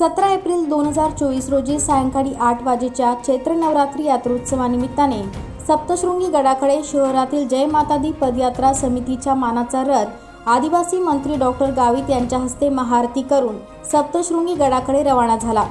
सतरा एप्रिल दोन हजार चोवीस रोजी सायंकाळी आठ वाजेच्या चैत्र नवरात्री यात्रोत्सवानिमित्ताने सप्तशृंगी गडाकडे शहरातील जय मातादी पदयात्रा समितीच्या मानाचा रथ आदिवासी मंत्री डॉक्टर गावित यांच्या हस्ते महाआरती करून सप्तशृंगी गडाकडे रवाना झाला.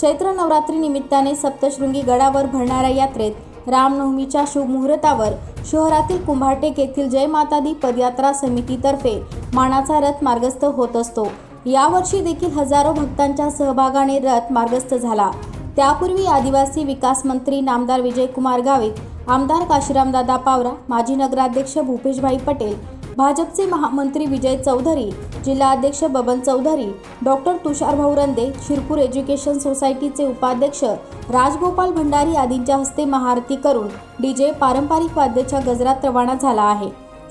चैत्र नवरात्री निमित्ताने सप्तशृंगी गडावर भरणाऱ्या यात्रेत रामनवमीच्या शुभमुहूर्तावर शहरातील कुंभारटेक येथील जय मातादी पदयात्रा समितीतर्फे मानाचा रथ मार्गस्थ होत असतो. यावर्षी देखील हजारो भक्तांच्या सहभागाने रथ मार्गस्थ झाला. त्यापूर्वी आदिवासी विकास मंत्री नामदार विजयकुमार गावित आमदार काशीरामदादा पावरा माजी नगराध्यक्ष भूपेशभाई पटेल भाजपचे महामंत्री विजय चौधरी जिल्हाध्यक्ष बबन चौधरी डॉक्टर तुषारभाऊ रंदे शिरपूर एज्युकेशन सोसायटीचे उपाध्यक्ष राजगोपाल भंडारी आदींच्या हस्ते महाआरती करून डीजे पारंपरिक वाद्याच्या गजरात रवाना झाला आहे.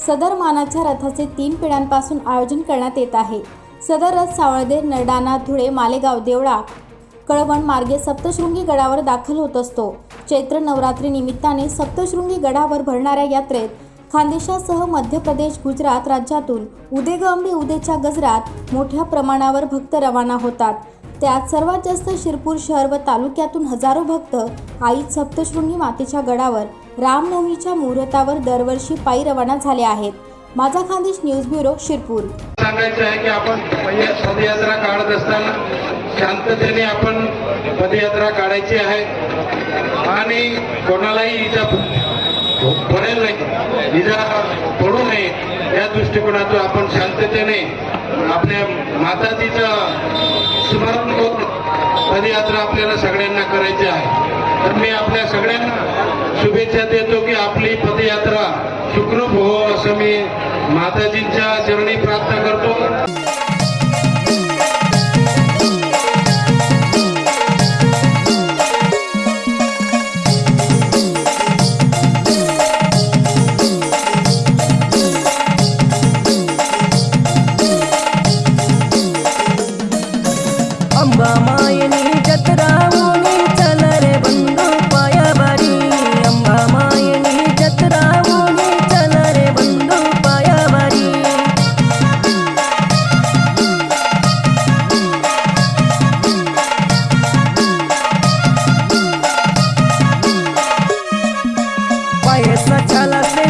सदर मानाच्या रथाचे तीन पिढ्यांपासून आयोजन करण्यात येत आहे. सदर रथ सावळदे नरडाणा धुळे मालेगाव देवळा कळवण मार्गे सप्तशृंगी गडावर दाखल होत असतो. चैत्र नवरात्री निमित्ताने सप्तशृंगी गडावर भरणाऱ्या यात्रेत खानदेशासह मध्य प्रदेश गुजरात राज्यातून उदेगंबी उदेच्या गजरात मोठ्या प्रमाणावर भक्त रवाना होतात. त्यात सर्वात जास्त शिरपूर शहर व तालुक्यातून हजारो भक्त आई सप्तशृंगी मातेच्या गडावर रामनवमीच्या मुहूर्तावर दरवर्षी पायी रवाना झाले आहेत. माझा खानदेश न्यूज ब्युरो शिरपूर. सांगायचं आहे की आपण पदयात्रा काढत असताना शांततेने आपण पदयात्रा काढायची आहे. आणि कोणालाही इजा पडेल नाही. इजा पडू नये. या दृष्टिकोनातून आपण शांततेने आपल्या माताजीचं स्मरण करून पदयात्रा आपल्याला सगळ्यांना करायची आहे. तर मी आपल्या सगळ्यांना शुभेच्छा देतो की आपली पदयात्रा सुखरूप हो असं मी माताजींच्या चरणी प्रार्थना करतो. अंबा मायनी जत्रा पायसा छाला से